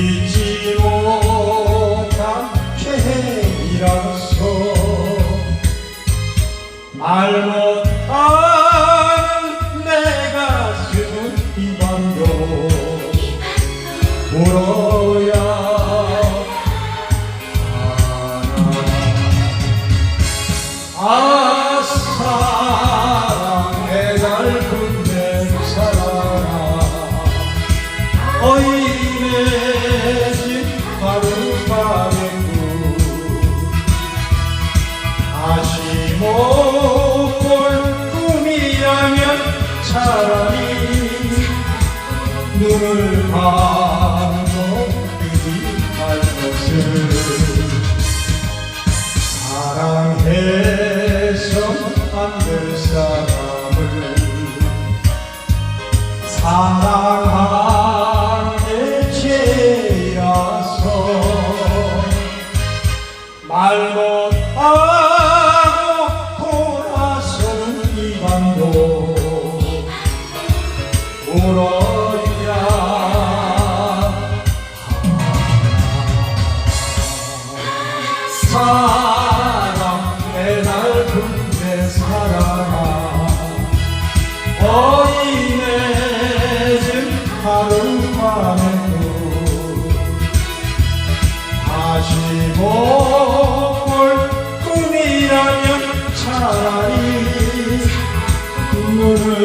잊지 못한 죄라서 말 못하는 내 가슴은 이 밤도 울어 어이내진 하룻밤의 꿈 다시 못볼 꿈이라면 차라리 눈을 감고 그리 할 것을 사랑해 잘못하고 돌아서는 이 밤도 울어야 사랑 내 낡은 내 사랑아 어린애진 하룻밤에 다시 보